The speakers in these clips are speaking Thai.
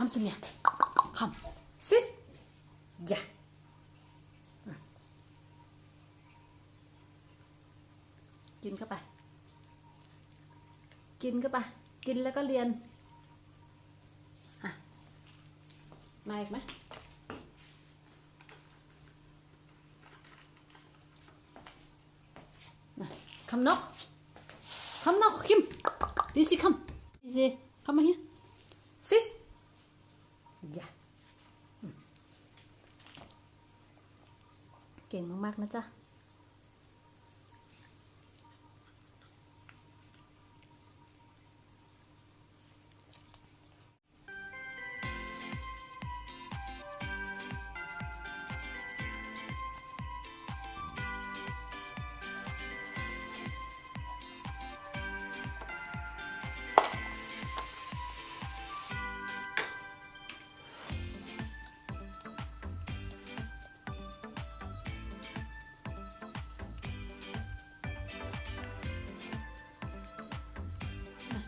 Come to me. Come. Sis. Yeah. Uh. กินเข้าไป กินเข้าไป กินแล้วก็เรียน อะ มาอีกไหมคำนกคำนกคิมดิสิคำดิสิคำมาเฮียซิส เก่งมากๆนะจ๊ะ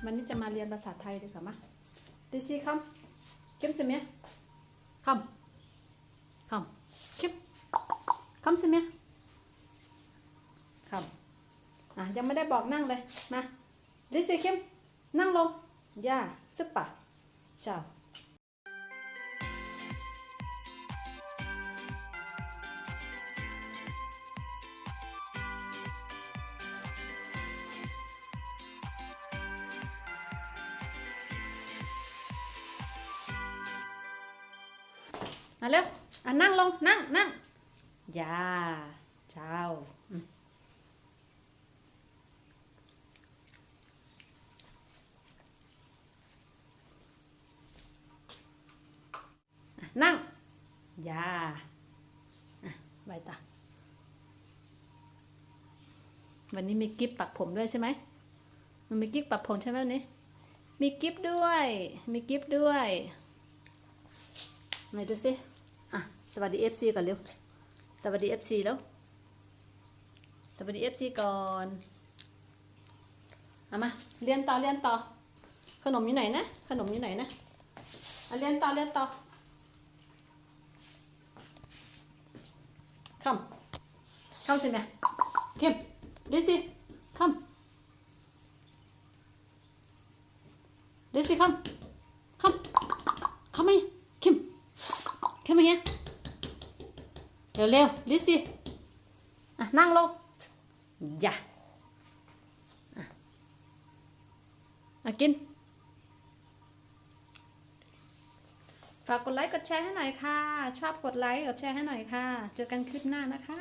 วันนี้จะมาเรียนภาษาไทยดีกว่ามาดิซี่คำคิมสิเมียคำคำคิมคำสิเมียคำอะยังไม่ได้บอกนั่งเลยมาดิซี่คิมนั่งลงย่าซึบปะเจ้า มาเร็วอะนั่งลง นั่งนั่งยาเจ้าอนั่งยาใบตาวันนี้มีกิฟปักผมด้วยใช่ไหมมันมีกิฟปักผมใช่ไหมวันนี้ มีกิฟด้วย มีกิฟด้วย ไหนดูสิ สวัสดี FC ก่อนเร็ว สวัสดี FC แล้ว สวัสดี FC ก่อนเอามาเรียนต่อเรียนต่อ ขนมอยู่ไหนนะ ขนมอยู่ไหนนะอะเรียนต่อเรียนต่อคำคำสิแม่เข้มดิสิคำดิสิคำคำคำไหมเข้ม เข้ามาเฮีย เร็วเร็วๆลิซซี่อะนั่งลงอย่าอะอะกิน ฝากกดไลค์กดแชร์ให้หน่อยค่ะ ชอบกดไลค์กดแชร์ให้หน่อยค่ะ เจอกันคลิปหน้านะคะ